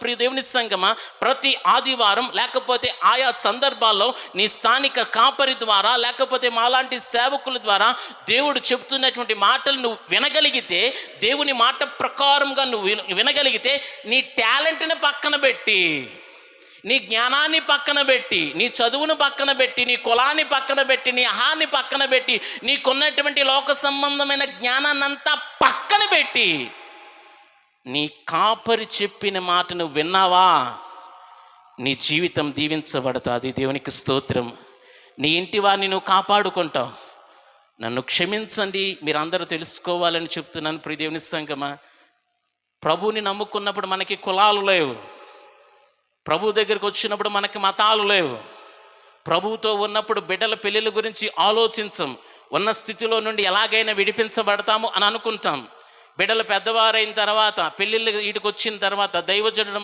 ప్రియ దేవుని సంగమా ప్రతి ఆదివారం లేకపోతే ఆయా సందర్భాల్లో నీ స్థానిక కాపరి ద్వారా లేకపోతే మాలాంటి సేవకుల ద్వారా దేవుడు చెప్తున్నటువంటి మాటలు నువ్వు వినగలిగితే దేవుని మాట ప్రకారంగా నువ్వు విన- వినగలిగితే నీ టాలెంట్ని పక్కన పెట్టి నీ జ్ఞానాన్ని పక్కన పెట్టి నీ చదువును పక్కన పెట్టి నీ కులాన్ని పక్కన పెట్టి నీ అహాన్ని పక్కన పెట్టి నీకున్నటువంటి లోక సంబంధమైన జ్ఞానాన్నంతా పక్కన పెట్టి నీ కాపరి చెప్పిన మాట నువ్వు విన్నావా? నీ జీవితం దీవించబడుతుంది. దేవునికి స్తోత్రం. నీ ఇంటి వారిని నువ్వు కాపాడుకుంటావు. నన్ను క్షమించండి మీరందరూ తెలుసుకోవాలని చెప్తున్నాను ప్రియదేవుని సంగమా. ప్రభువుని నమ్ముకున్నప్పుడు మనకి కులాలు లేవు. ప్రభు దగ్గరికి వచ్చినప్పుడు మనకి మతాలు లేవు. ప్రభువుతో ఉన్నప్పుడు బిడ్డల పెళ్ళిళ్ళ గురించి ఆలోచించం. ఉన్న స్థితిలో నుండి ఎలాగైనా విడిపించబడతాము అని అనుకుంటాం. బిడ్డలు పెద్దవారైన తర్వాత పెళ్ళిళ్ళు వీటికి వచ్చిన తర్వాత దైవజనుడు